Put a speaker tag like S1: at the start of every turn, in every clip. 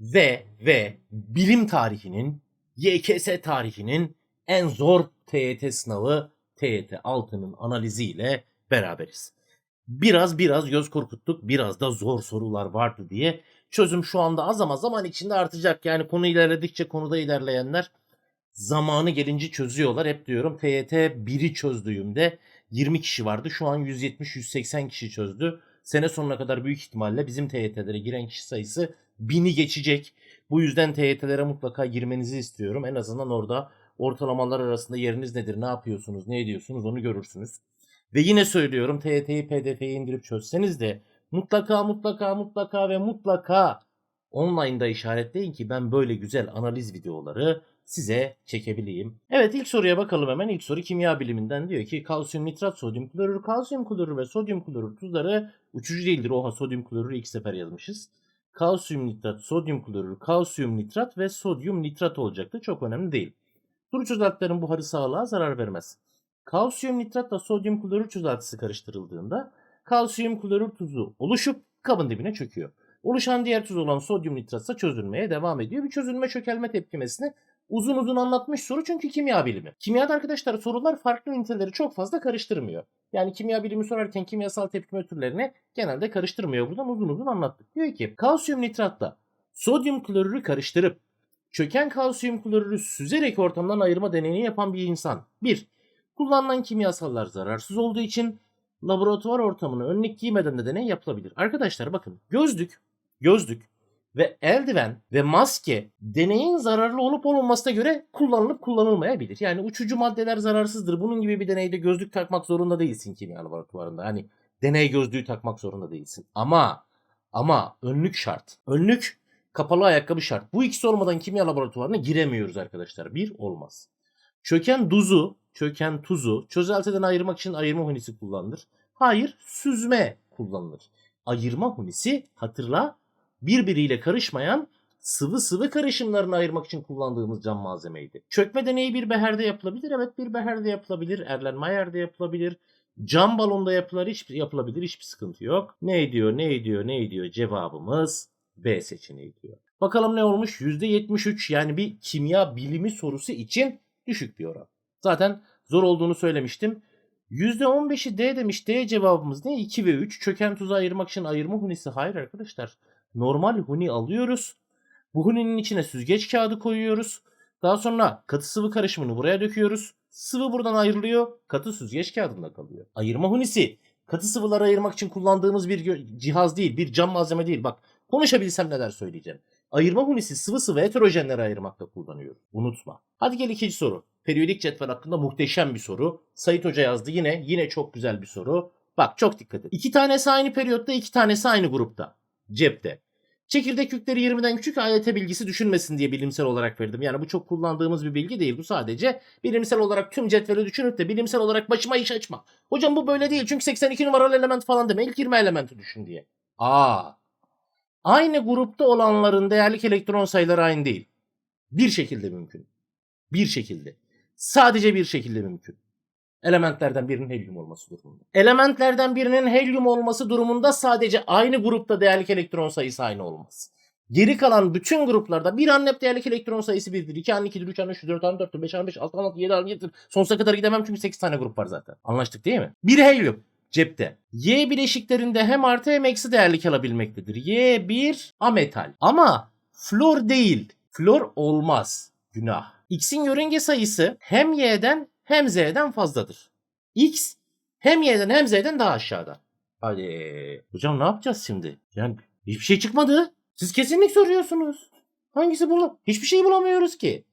S1: ve ve bilim tarihinin YKS tarihinin en zor TYT sınavı TYT 6'nın analiziyle beraberiz. Biraz biraz göz korkuttuk, biraz da zor sorular vardı diye çözüm şu anda az ama zaman içinde artacak. Yani konu ilerledikçe konuda ilerleyenler zamanı gelince çözüyorlar. Hep diyorum TYT 1'i çözdüğümde 20 kişi vardı. Şu an 170-180 kişi çözdü. Sene sonuna kadar büyük ihtimalle bizim TYT'lere giren kişi sayısı 1000'i geçecek. Bu yüzden TYT'lere mutlaka girmenizi istiyorum. En azından orada ortalamalar arasında yeriniz nedir, ne yapıyorsunuz, ne ediyorsunuz onu görürsünüz. Ve yine söylüyorum TYT'yi PDF'ye indirip çözseniz de mutlaka mutlaka mutlaka ve mutlaka online'da işaretleyin ki ben böyle güzel analiz videoları size çekebileyim. Evet ilk soruya bakalım hemen. İlk soru kimya biliminden diyor ki kalsiyum nitrat, sodyum klorür, kalsiyum klorür ve sodyum klorür tuzları uçucu değildir. Oha sodyum klorürü ilk sefer yazmışız. Kalsiyum nitrat, sodyum klorür, kalsiyum nitrat ve sodyum nitrat olacaktı. Çok önemli değil. Turu çözeltilerin buharı sağlığa zarar vermez. Kalsiyum nitratla sodyum klorür çözeltisi karıştırıldığında kalsiyum klorür tuzu oluşup kabın dibine çöküyor. Oluşan diğer tuz olan sodyum nitrat ise çözülmeye devam ediyor. Bir çözülme çökelme tepkimesini uzun uzun anlatmış soru çünkü kimya bilimi. Kimyada arkadaşlar sorular farklı üniteleri çok fazla karıştırmıyor. Yani kimya bilimi sorarken kimyasal tepkime türlerini genelde karıştırmıyor. Buradan uzun uzun anlattık. Diyor ki kalsiyum nitratla sodyum klorürü karıştırıp çöken kalsiyum klorürü süzerek ortamdan ayırma deneyini yapan bir insan. 1. Kullanılan kimyasallar zararsız olduğu için laboratuvar ortamını önlük giymeden de deney yapılabilir. Arkadaşlar bakın gözlük, gözlük ve eldiven ve maske deneyin zararlı olup olmamasına göre kullanılıp kullanılmayabilir. Yani uçucu maddeler zararsızdır. Bunun gibi bir deneyde gözlük takmak zorunda değilsin kimya laboratuvarında. Hani deney gözlüğü takmak zorunda değilsin. Ama ama önlük şart. Önlük kapalı ayakkabı şart. Bu ikisi olmadan kimya laboratuvarına giremiyoruz arkadaşlar. Bir olmaz. Çöken duzu, çöken tuzu çözeltiden ayırmak için ayırma hunisi kullanılır. Hayır, süzme kullanılır. Ayırma hunisi hatırla birbiriyle karışmayan sıvı sıvı karışımlarını ayırmak için kullandığımız cam malzemeydi. Çökme deneyi bir beherde yapılabilir. Evet bir beherde yapılabilir. Erlenmeyer'de yapılabilir. Cam balonda yapılır, hiçbir, yapılabilir. Hiçbir sıkıntı yok. Ne ediyor, ne ediyor, ne ediyor? Cevabımız B seçeneği diyor. Bakalım ne olmuş? %73 yani bir kimya bilimi sorusu için düşük bir oran. Zaten zor olduğunu söylemiştim. %15'i D demiş. D cevabımız ne? 2 ve 3. Çöken tuzu ayırmak için ayırma hunisi. Hayır arkadaşlar. Normal huni alıyoruz. Bu huninin içine süzgeç kağıdı koyuyoruz. Daha sonra katı sıvı karışımını buraya döküyoruz. Sıvı buradan ayrılıyor. Katı süzgeç kağıdında kalıyor. Ayırma hunisi. Katı sıvıları ayırmak için kullandığımız bir cihaz değil. Bir cam malzeme değil. Bak konuşabilsem neler söyleyeceğim. Ayırma hunisi sıvı sıvı heterojenleri ayırmakta kullanıyoruz. Unutma. Hadi gel ikinci soru. Periyodik cetvel hakkında muhteşem bir soru. Sayit Hoca yazdı yine. Yine çok güzel bir soru. Bak çok dikkat et. İki tanesi aynı periyotta, iki tanesi aynı grupta. Cepte. Çekirdek yükleri 20'den küçük AYT bilgisi düşünmesin diye bilimsel olarak verdim. Yani bu çok kullandığımız bir bilgi değil. Bu sadece bilimsel olarak tüm cetveli düşünüp de bilimsel olarak başıma iş açma. Hocam bu böyle değil çünkü 82 numaralı element falan deme. İlk 20 elementi düşün diye. Aa. Aynı grupta olanların değerlik elektron sayıları aynı değil. Bir şekilde mümkün. Bir şekilde. Sadece bir şekilde mümkün. Elementlerden birinin helyum olması durumunda. Elementlerden birinin helyum olması durumunda sadece aynı grupta değerlik elektron sayısı aynı olmaz. Geri kalan bütün gruplarda bir an hep değerlik elektron sayısı birdir. 2 an 2'dir, 3 an 3'tür, 4 an 4'tür, 5 an 5, 6 an 6, 7 an 7'dir. Sonsuza kadar gidemem çünkü 8 tane grup var zaten. Anlaştık değil mi? Bir helyum cepte. Y bileşiklerinde hem artı hem eksi değerlik alabilmektedir. Y bir ametal. Ama flor değil. Flor olmaz. Günah. X'in yörünge sayısı hem Y'den hem Z'den fazladır. X hem Y'den hem Z'den daha aşağıda. Hadi. Hocam ne yapacağız şimdi? Yani hiçbir şey çıkmadı. Siz kesinlik soruyorsunuz. Hangisi bunu? Hiçbir şey bulamıyoruz ki.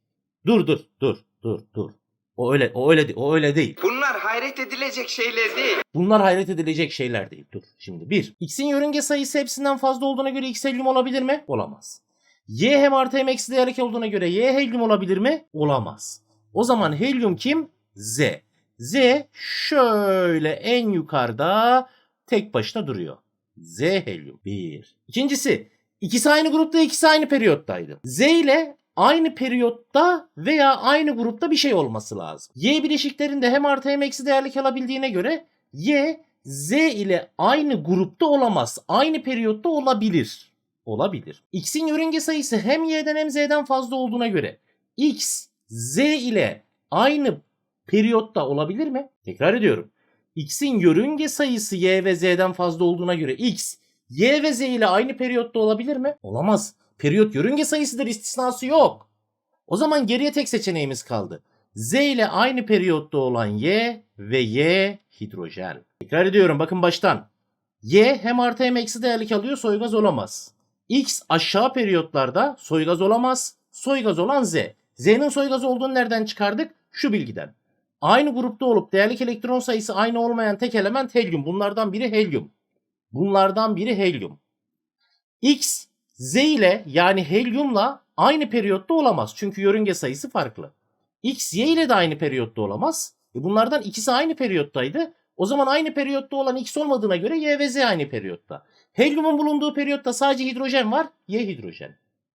S1: Dur dur dur dur dur. O öyle o öyle o öyle değil.
S2: Bunlar hayret edilecek şeyler değil.
S1: Bunlar hayret edilecek şeyler değil. Dur şimdi bir. X'in yörünge sayısı hepsinden fazla olduğuna göre X helyum olabilir mi? Olamaz. Y hem artı hem eksi değerlik olduğuna göre Y helyum olabilir mi? Olamaz. O zaman helyum kim? Z. Z şöyle en yukarıda tek başına duruyor. Z helyum. Bir. İkincisi ikisi aynı grupta ikisi aynı periyottaydı. Z ile aynı periyotta veya aynı grupta bir şey olması lazım. Y bileşiklerinde hem artı hem eksi değerlik alabildiğine göre Y Z ile aynı grupta olamaz. Aynı periyotta olabilir. Olabilir. X'in yörünge sayısı hem y'den hem z'den fazla olduğuna göre x, z ile aynı periyotta olabilir mi? Tekrar ediyorum. X'in yörünge sayısı y ve z'den fazla olduğuna göre x, y ve z ile aynı periyotta olabilir mi? Olamaz. Periyot yörünge sayısıdır istisnası yok. O zaman geriye tek seçeneğimiz kaldı. Z ile aynı periyotta olan Y ve Y hidrojen. Tekrar ediyorum bakın baştan. Y hem artı hem eksi değerlik alıyor soygaz olamaz. X aşağı periyotlarda soygaz olamaz. Soygaz olan Z. Z'nin soygaz olduğunu nereden çıkardık? Şu bilgiden. Aynı grupta olup değerlik elektron sayısı aynı olmayan tek element helyum. Bunlardan biri helyum. Bunlardan biri helyum. X Z ile yani helyumla aynı periyotta olamaz. Çünkü yörünge sayısı farklı. X, Y ile de aynı periyotta olamaz. E bunlardan ikisi aynı periyottaydı. O zaman aynı periyotta olan X olmadığına göre Y ve Z aynı periyotta. Helyumun bulunduğu periyotta sadece hidrojen var. Y hidrojen.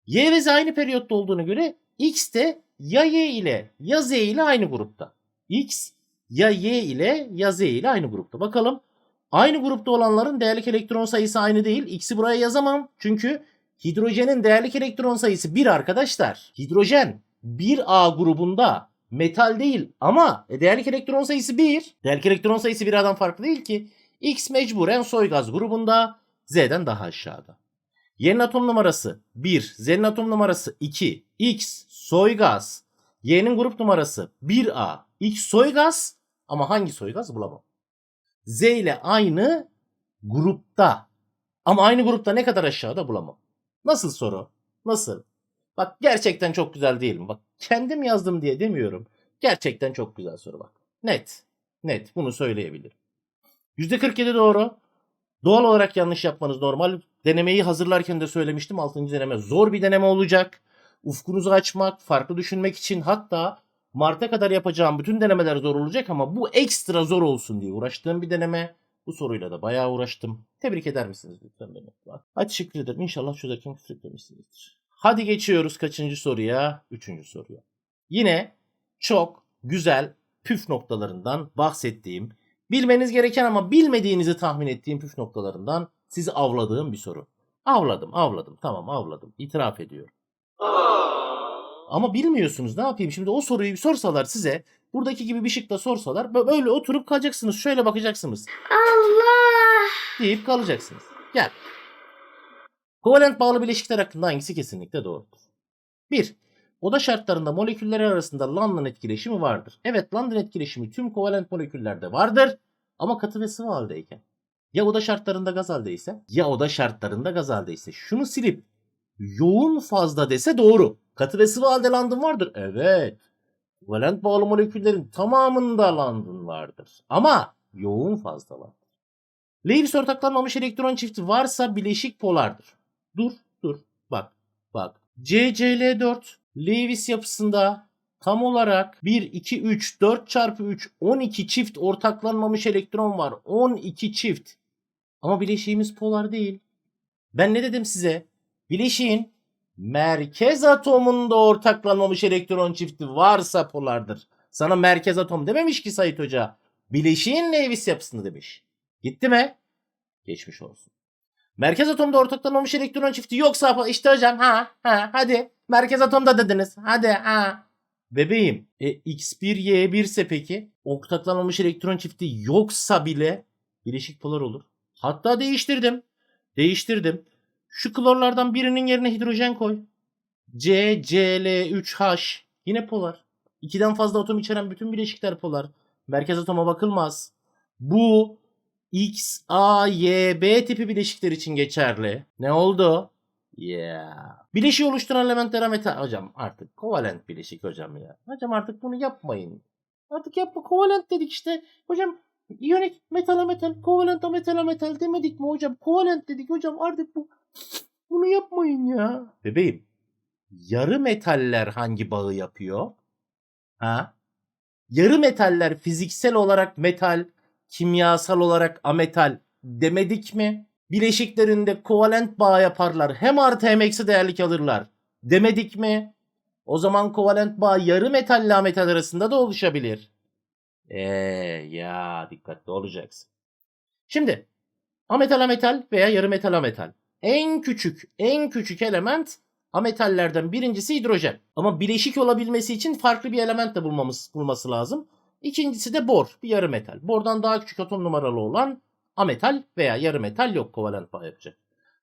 S1: Y ve Z aynı periyotta olduğuna göre X de ya Y ile ya Z ile aynı grupta. X ya Y ile ya Z ile aynı grupta. Bakalım. Aynı grupta olanların değerlik elektron sayısı aynı değil. X'i buraya yazamam. Çünkü hidrojenin değerlik elektron sayısı 1 arkadaşlar. Hidrojen 1A grubunda metal değil ama e, değerlik elektron sayısı 1. Değerlik elektron sayısı 1A'dan farklı değil ki. X mecburen soy gaz grubunda Z'den daha aşağıda. Y'nin atom numarası 1, Z'nin atom numarası 2, X soy gaz, Y'nin grup numarası 1A, X soy gaz ama hangi soy gaz bulamam. Z ile aynı grupta ama aynı grupta ne kadar aşağıda bulamam. Nasıl soru? Nasıl? Bak gerçekten çok güzel değil mi? Bak kendim yazdım diye demiyorum. Gerçekten çok güzel soru bak. Net. Net. Bunu söyleyebilirim. %47 doğru. Doğal olarak yanlış yapmanız normal. Denemeyi hazırlarken de söylemiştim. 6. deneme zor bir deneme olacak. Ufkunuzu açmak, farklı düşünmek için hatta Mart'a kadar yapacağım bütün denemeler zor olacak ama bu ekstra zor olsun diye uğraştığım bir deneme. Bu soruyla da bayağı uğraştım. Tebrik eder misiniz lütfen beni? Hadi teşekkür ederim. İnşallah çözerken küfür etmemişsinizdir. Hadi geçiyoruz kaçıncı soruya? Üçüncü soruya. Yine çok güzel püf noktalarından bahsettiğim, bilmeniz gereken ama bilmediğinizi tahmin ettiğim püf noktalarından sizi avladığım bir soru. Avladım, avladım. Tamam avladım. İtiraf ediyorum. Ama bilmiyorsunuz ne yapayım? Şimdi o soruyu bir sorsalar size, buradaki gibi bir şıkla sorsalar böyle oturup kalacaksınız. Şöyle bakacaksınız.
S3: Allah.
S1: deyip kalacaksınız. Gel. Kovalent bağlı bileşikler hakkında hangisi kesinlikle doğrudur? 1. Oda şartlarında moleküller arasında London etkileşimi vardır. Evet London etkileşimi tüm kovalent moleküllerde vardır ama katı ve sıvı haldeyken. Ya oda şartlarında gaz haldeyse ya oda şartlarında gaz haldeyse. Şunu silip yoğun fazla dese doğru. Katı ve sıvı halde London vardır. Evet. Kovalent bağlı moleküllerin tamamında London vardır. Ama yoğun fazla vardır. Lewis ortaklanmamış elektron çifti varsa bileşik polardır. Dur, dur. Bak, bak. CCl4 Lewis yapısında tam olarak 1, 2, 3, 4 çarpı 3, 12 çift ortaklanmamış elektron var. 12 çift. Ama bileşiğimiz polar değil. Ben ne dedim size? Bileşiğin merkez atomunda ortaklanmamış elektron çifti varsa polardır. Sana merkez atom dememiş ki Sait Hoca. Bileşiğin Lewis yapısını demiş. Gitti mi? Geçmiş olsun. Merkez atomda ortaklanmamış elektron çifti yoksa işte hocam ha ha hadi merkez atomda dediniz hadi ha. Bebeğim e, X1 Y1 ise peki ortaklanmamış elektron çifti yoksa bile bileşik polar olur. Hatta değiştirdim. Değiştirdim. Şu klorlardan birinin yerine hidrojen koy. C, Cl3H yine polar. İkiden fazla atom içeren bütün bileşikler polar. Merkez atoma bakılmaz. Bu X, A, Y, B tipi bileşikler için geçerli. Ne oldu? Yeah. Bileşiği oluşturan elementlere metal. Hocam artık kovalent bileşik hocam ya. Hocam artık bunu yapmayın. Artık yapma kovalent dedik işte. Hocam iyonik metala metal, kovalenta metala metal demedik mi hocam? Kovalent dedik hocam artık bu bunu yapmayın ya. Bebeğim yarı metaller hangi bağı yapıyor? Ha? Yarı metaller fiziksel olarak metal, kimyasal olarak ametal demedik mi? Bileşiklerinde kovalent bağ yaparlar. Hem artı hem eksi değerlik alırlar. Demedik mi? O zaman kovalent bağ yarı metalle ametal arasında da oluşabilir. Eee ya dikkatli olacaksın. Şimdi ametal ametal veya yarı metal ametal. En küçük en küçük element ametallerden birincisi hidrojen. Ama bileşik olabilmesi için farklı bir element de bulmamız bulması lazım. İkincisi de bor, bir yarı metal. Bordan daha küçük atom numaralı olan ametal veya yarı metal yok kovalent bağ yapacak.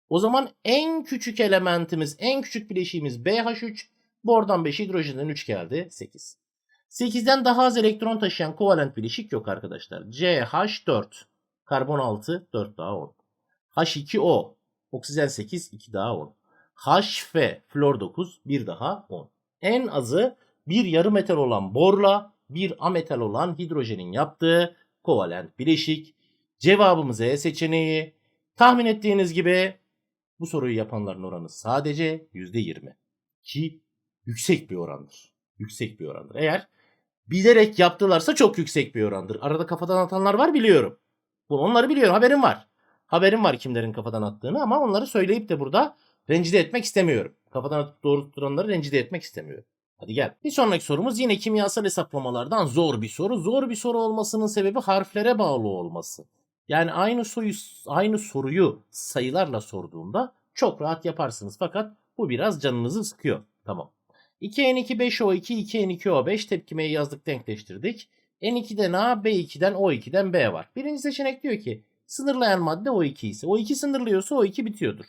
S1: O zaman en küçük elementimiz, en küçük bileşiğimiz BH3. Bordan 5, hidrojenden 3 geldi. 8. 8'den daha az elektron taşıyan kovalent bileşik yok arkadaşlar. CH4. Karbon 6, 4 daha 10. H2O. Oksijen 8, 2 daha 10. HF. Flor 9, 1 daha 10. En azı bir yarı metal olan borla bir ametal olan hidrojenin yaptığı kovalent bileşik. Cevabımız E seçeneği. Tahmin ettiğiniz gibi bu soruyu yapanların oranı sadece %20. Ki yüksek bir orandır. Yüksek bir orandır. Eğer bilerek yaptılarsa çok yüksek bir orandır. Arada kafadan atanlar var biliyorum. Bunu onları biliyorum. Haberim var. Haberim var kimlerin kafadan attığını ama onları söyleyip de burada rencide etmek istemiyorum. Kafadan atıp doğru tutturanları rencide etmek istemiyorum. Hadi gel. Bir sonraki sorumuz yine kimyasal hesaplamalardan zor bir soru. Zor bir soru olmasının sebebi harflere bağlı olması. Yani aynı soyu aynı soruyu sayılarla sorduğumda çok rahat yaparsınız. Fakat bu biraz canınızı sıkıyor. Tamam. 2N2 5O2 2N2O5 tepkimeyi yazdık denkleştirdik. N2'den A, B2'den O2'den B var. Birinci seçenek diyor ki sınırlayan madde O2 ise O2 sınırlıyorsa O2 bitiyordur.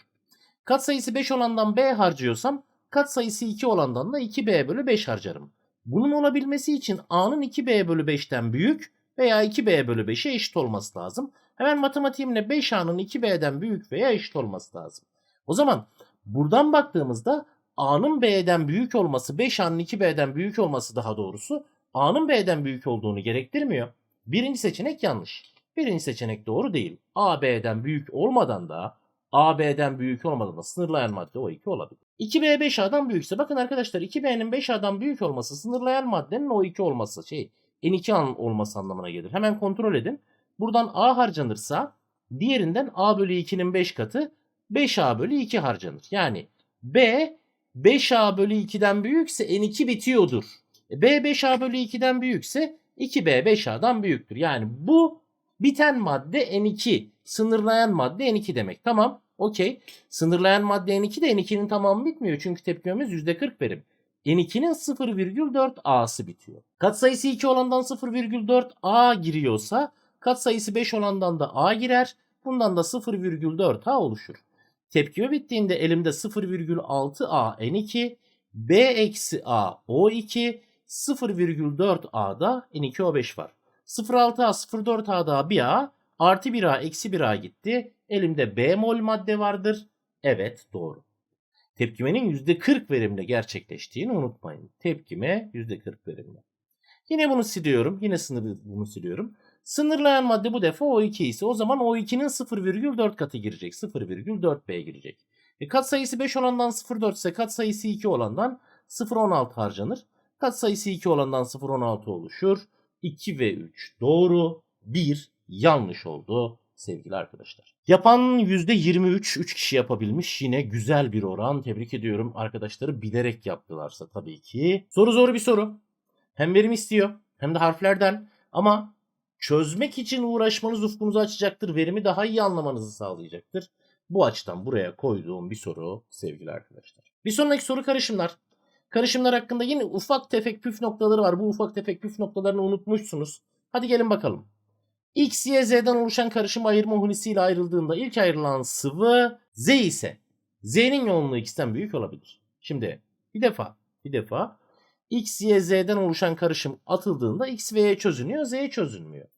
S1: Katsayısı 5 olandan B harcıyorsam katsayısı 2 olandan da 2B bölü 5 harcarım. Bunun olabilmesi için A'nın 2B bölü 5'ten büyük veya 2B bölü 5'e eşit olması lazım. Hemen matematiğimle 5A'nın 2B'den büyük veya eşit olması lazım. O zaman buradan baktığımızda A'nın B'den büyük olması 5A'nın 2B'den büyük olması daha doğrusu A'nın B'den büyük olduğunu gerektirmiyor. Birinci seçenek yanlış. Birinci seçenek doğru değil. A B'den büyük olmadan da A B'den büyük olmadan da sınırlayan madde o 2 olabilir. 2B 5A'dan büyükse bakın arkadaşlar 2B'nin 5A'dan büyük olması sınırlayan maddenin o 2 olması şey N2 an olması anlamına gelir. Hemen kontrol edin. Buradan A harcanırsa diğerinden A bölü 2'nin 5 katı 5A bölü 2 harcanır. Yani B 5A bölü 2'den büyükse N2 bitiyordur. E, B 5A bölü 2'den büyükse 2B 5A'dan büyüktür. Yani bu biten madde N2. Sınırlayan madde N2 demek. Tamam. Okey. Sınırlayan madde N2 de N2'nin tamamı bitmiyor. Çünkü tepkimemiz %40 verim. N2'nin 0,4 A'sı bitiyor. Katsayısı 2 olandan 0,4 A giriyorsa katsayısı 5 olandan da A girer. Bundan da 0,4 A oluşur. Tepkime bittiğinde elimde 0,6 A N2, B eksi A O2, 0,4 A'da N2O5 var. 0,6 A 0,4 A'da bir A artı 1 A eksi 1 A gitti. Elimde B mol madde vardır. Evet doğru. Tepkimenin %40 verimle gerçekleştiğini unutmayın. Tepkime %40 verimle. Yine bunu siliyorum. Yine sınırı bunu siliyorum. Sınırlayan madde bu defa O2 ise o zaman O2'nin 0,4 katı girecek. 0,4B girecek. E katsayısı 5 olandan 0,4 ise katsayısı 2 olandan 0,16 harcanır. Katsayısı 2 olandan 0,16 oluşur. 2 ve 3 doğru. 1 yanlış oldu sevgili arkadaşlar. Yapan %23 3 kişi yapabilmiş. Yine güzel bir oran. Tebrik ediyorum. Arkadaşları bilerek yaptılarsa tabii ki. Soru zor bir soru. Hem verim istiyor hem de harflerden ama çözmek için uğraşmanız ufkunuzu açacaktır. Verimi daha iyi anlamanızı sağlayacaktır. Bu açıdan buraya koyduğum bir soru sevgili arkadaşlar. Bir sonraki soru karışımlar. Karışımlar hakkında yine ufak tefek püf noktaları var. Bu ufak tefek püf noktalarını unutmuşsunuz. Hadi gelin bakalım. X, Y, Z'den oluşan karışım ayırma hunisiyle ayrıldığında ilk ayrılan sıvı Z ise Z'nin yoğunluğu X'ten büyük olabilir. Şimdi bir defa bir defa X, Y, Z'den oluşan karışım atıldığında X ve Y çözünüyor, Z çözünmüyor.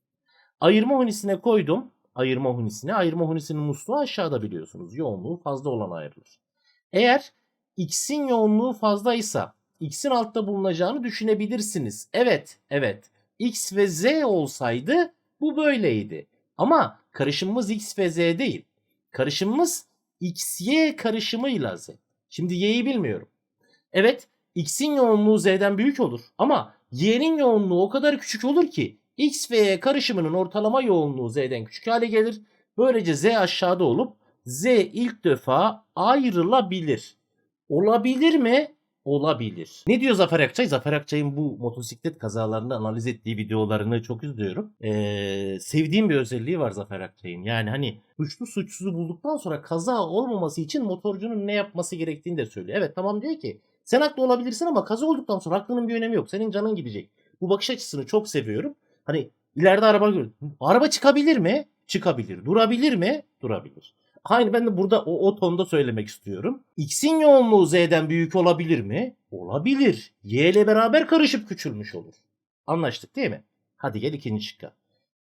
S1: Ayırma hunisine koydum. Ayırma hunisine. Ayırma hunisinin musluğu aşağıda biliyorsunuz. Yoğunluğu fazla olan ayrılır. Eğer X'in yoğunluğu fazlaysa X'in altta bulunacağını düşünebilirsiniz. Evet, evet. X ve Z olsaydı bu böyleydi. Ama karışımımız X ve Z değil. Karışımımız XY karışımıyla Z. Şimdi Y'yi bilmiyorum. Evet X'in yoğunluğu Z'den büyük olur. Ama Y'nin yoğunluğu o kadar küçük olur ki X ve Y karışımının ortalama yoğunluğu Z'den küçük hale gelir. Böylece Z aşağıda olup Z ilk defa ayrılabilir. Olabilir mi? olabilir. Ne diyor Zafer Akçay? Zafer Akçay'ın bu motosiklet kazalarını analiz ettiği videolarını çok izliyorum. Ee, sevdiğim bir özelliği var Zafer Akçay'ın. Yani hani suçlu suçsuzu bulduktan sonra kaza olmaması için motorcunun ne yapması gerektiğini de söylüyor. Evet tamam diyor ki sen haklı olabilirsin ama kaza olduktan sonra haklının bir önemi yok. Senin canın gidecek. Bu bakış açısını çok seviyorum. Hani ileride araba gör. Araba çıkabilir mi? Çıkabilir. Durabilir mi? Durabilir. Aynı ben de burada o, o tonda söylemek istiyorum. X'in yoğunluğu Z'den büyük olabilir mi? Olabilir. Y ile beraber karışıp küçülmüş olur. Anlaştık değil mi? Hadi gel ikinci şıkka.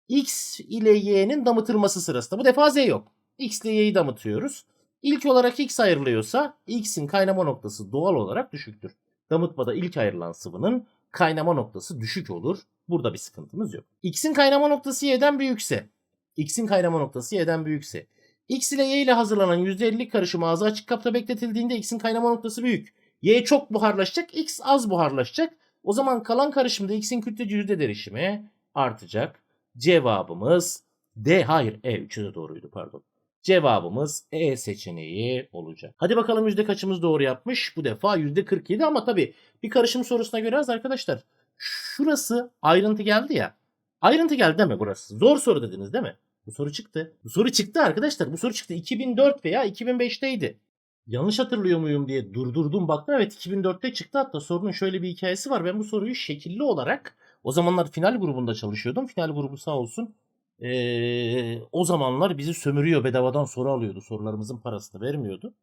S1: X ile Y'nin damıtılması sırasında. Bu defa Z yok. X ile Y'yi damıtıyoruz. İlk olarak X ayrılıyorsa X'in kaynama noktası doğal olarak düşüktür. Damıtmada ilk ayrılan sıvının kaynama noktası düşük olur. Burada bir sıkıntımız yok. X'in kaynama noktası Y'den büyükse, X'in kaynama noktası Y'den büyükse, X ile Y ile hazırlanan %50 karışım ağzı açık kapta bekletildiğinde X'in kaynama noktası büyük. Y çok buharlaşacak, X az buharlaşacak. O zaman kalan karışımda X'in kütlece yüzde derişimi artacak. Cevabımız D. Hayır E. Üçü de doğruydu pardon. Cevabımız E seçeneği olacak. Hadi bakalım yüzde kaçımız doğru yapmış? Bu defa yüzde 47 ama tabii bir karışım sorusuna göre az arkadaşlar. Şurası ayrıntı geldi ya. Ayrıntı geldi değil mi burası? Zor soru dediniz değil mi? Bu soru çıktı. Bu soru çıktı arkadaşlar. Bu soru çıktı. 2004 veya 2005'teydi. Yanlış hatırlıyor muyum diye durdurdum baktım. Evet 2004'te çıktı hatta sorunun şöyle bir hikayesi var. Ben bu soruyu şekilli olarak o zamanlar final grubunda çalışıyordum. Final grubu sağ olsun. Ee, o zamanlar bizi sömürüyor bedavadan soru alıyordu. Sorularımızın parasını vermiyordu.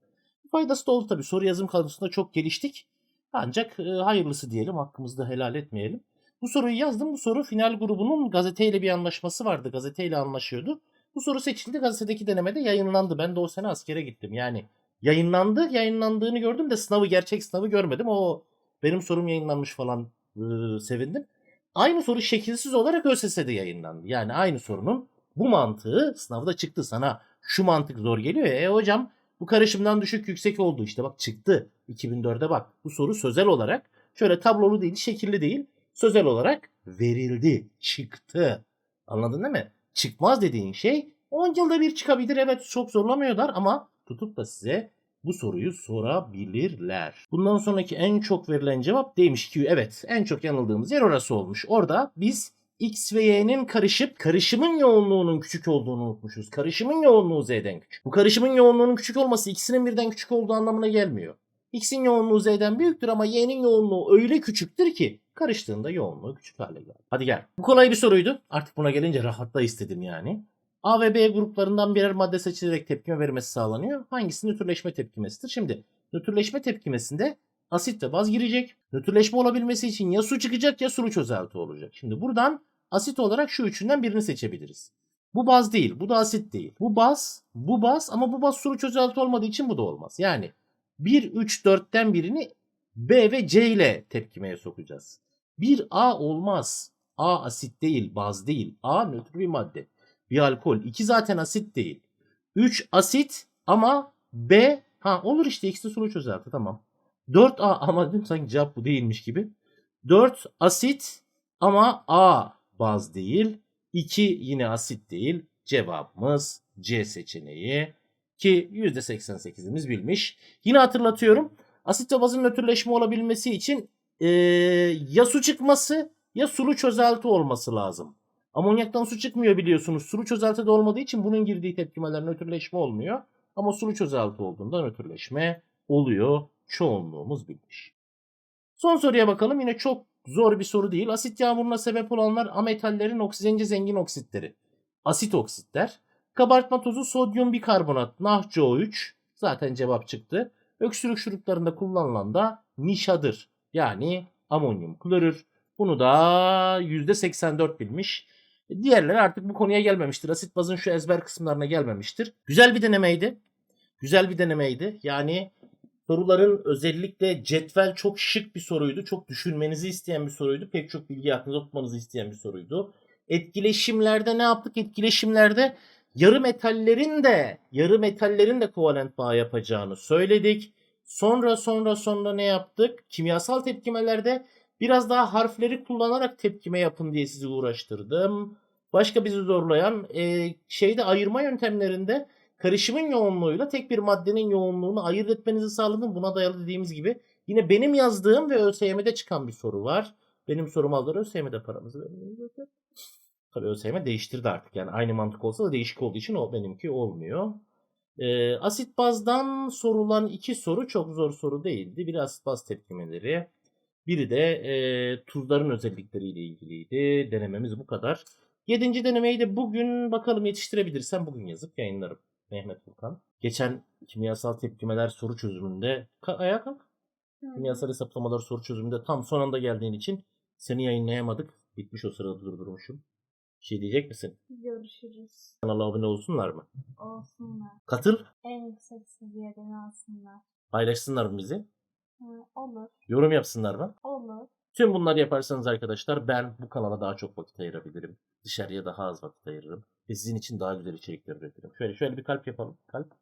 S1: Faydası da oldu tabii. Soru yazım konusunda çok geliştik. Ancak e, hayırlısı diyelim. Hakkımızı da helal etmeyelim. Bu soruyu yazdım. Bu soru final grubunun gazeteyle bir anlaşması vardı. Gazeteyle anlaşıyordu. Bu soru seçildi. Gazetedeki denemede yayınlandı. Ben de o sene askere gittim. Yani yayınlandı. Yayınlandığını gördüm de sınavı gerçek sınavı görmedim. O benim sorum yayınlanmış falan e, sevindim. Aynı soru şekilsiz olarak ÖSS'de yayınlandı. Yani aynı sorunun bu mantığı sınavda çıktı. Sana şu mantık zor geliyor ya. E hocam bu karışımdan düşük yüksek oldu. İşte bak çıktı. 2004'e bak. Bu soru sözel olarak şöyle tablolu değil, şekilli değil. Sözel olarak verildi. Çıktı. Anladın değil mi? Çıkmaz dediğin şey 10 yılda bir çıkabilir. Evet çok zorlamıyorlar ama tutup da size bu soruyu sorabilirler. Bundan sonraki en çok verilen cevap D'ymiş ki evet en çok yanıldığımız yer orası olmuş. Orada biz X ve Y'nin karışıp karışımın yoğunluğunun küçük olduğunu unutmuşuz. Karışımın yoğunluğu Z'den küçük. Bu karışımın yoğunluğunun küçük olması ikisinin birden küçük olduğu anlamına gelmiyor. X'in yoğunluğu Z'den büyüktür ama Y'nin yoğunluğu öyle küçüktür ki karıştığında yoğunluğu küçük hale geldi. Hadi gel. Bu kolay bir soruydu. Artık buna gelince rahatla istedim yani. A ve B gruplarından birer madde seçilerek tepkime verilmesi sağlanıyor. Hangisi nötrleşme tepkimesidir? Şimdi nötrleşme tepkimesinde asit ve baz girecek. Nötrleşme olabilmesi için ya su çıkacak ya sulu çözelti olacak. Şimdi buradan asit olarak şu üçünden birini seçebiliriz. Bu baz değil, bu da asit değil. Bu baz, bu baz ama bu baz sulu çözelti olmadığı için bu da olmaz. Yani 1, 3, 4'ten birini B ve C ile tepkimeye sokacağız. 1A olmaz. A asit değil, baz değil. A nötr bir madde. Bir alkol. 2 zaten asit değil. 3 asit ama B ha olur işte ikisi sulu çözelti tamam. 4A ama dedim sanki cevap bu değilmiş gibi. 4 asit ama A baz değil. 2 yine asit değil. Cevabımız C seçeneği ki %88'imiz bilmiş. Yine hatırlatıyorum. Asit ve bazın nötrleşme olabilmesi için ee, ya su çıkması ya sulu çözelti olması lazım. Amonyaktan su çıkmıyor biliyorsunuz. Sulu çözelti de olmadığı için bunun girdiği tepkimeler nötrleşme olmuyor. Ama sulu çözelti olduğunda nötrleşme oluyor. Çoğunluğumuz bilmiş. Son soruya bakalım. Yine çok zor bir soru değil. Asit yağmuruna sebep olanlar ametallerin oksijence zengin oksitleri. Asit oksitler. Kabartma tozu sodyum bikarbonat NaHCO3. Zaten cevap çıktı. Öksürük şuruplarında kullanılan da nişadır. Yani amonyum klorür. Bunu da %84 bilmiş. Diğerleri artık bu konuya gelmemiştir. Asit bazın şu ezber kısımlarına gelmemiştir. Güzel bir denemeydi. Güzel bir denemeydi. Yani soruların özellikle cetvel çok şık bir soruydu. Çok düşünmenizi isteyen bir soruydu. Pek çok bilgi aklınızda tutmanızı isteyen bir soruydu. Etkileşimlerde ne yaptık? Etkileşimlerde yarı metallerin de yarı metallerin de kovalent bağ yapacağını söyledik. Sonra sonra sonra ne yaptık? Kimyasal tepkimelerde biraz daha harfleri kullanarak tepkime yapın diye sizi uğraştırdım. Başka bizi zorlayan e, şeyde ayırma yöntemlerinde karışımın yoğunluğuyla tek bir maddenin yoğunluğunu ayırt etmenizi sağladım. Buna dayalı dediğimiz gibi Yine benim yazdığım ve ÖSYM'de çıkan bir soru var. Benim sorum alır ÖSYM'de paramızı zaten. Tabii ÖSYM değiştirdi artık. Yani aynı mantık olsa da değişik olduğu için o benimki olmuyor. Ee, asit bazdan sorulan iki soru çok zor soru değildi. Biri asit baz tepkimeleri. Biri de e, tuzların özellikleriyle ilgiliydi. Denememiz bu kadar. Yedinci denemeyi de bugün bakalım yetiştirebilirsem bugün yazıp yayınlarım. Mehmet Furkan. Geçen kimyasal tepkimeler soru çözümünde Ka- ayağa kalk. Kimyasal hesaplamalar soru çözümünde tam son anda geldiğin için seni yayınlayamadık. Bitmiş o sırada durdurmuşum. Bir şey diyecek misin?
S3: Görüşürüz.
S1: Kanala abone olsunlar mı?
S3: Olsunlar.
S1: Katıl.
S3: En yüksek seviyeden alsınlar.
S1: Paylaşsınlar mı bizi?
S3: Hı, olur.
S1: Yorum yapsınlar mı?
S3: Olur.
S1: Tüm bunları yaparsanız arkadaşlar ben bu kanala daha çok vakit ayırabilirim. Dışarıya daha az vakit ayırırım. Ve sizin için daha güzel içerikler üretirim. Şöyle şöyle bir kalp yapalım. Kalp.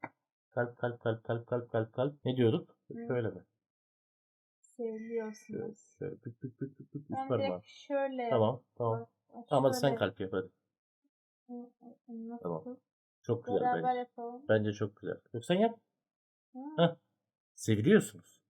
S1: Kalp kalp kalp kalp kalp kalp kalp. Ne diyorduk?
S3: Hı.
S1: Şöyle mi? Şöyle,
S3: Seviyorsunuz.
S1: şöyle pük pük pük pük pük. Üç
S3: Ben
S1: parmağı.
S3: direkt şöyle.
S1: Tamam tamam.
S3: Bak,
S1: Tamam hadi sen kalp yap hadi.
S3: Nasıl?
S1: Tamam. Çok güzel
S3: Beraber
S1: bence.
S3: yapalım.
S1: Bence çok güzel. Yok sen yap.
S3: Hı.
S1: Heh. Seviliyorsunuz.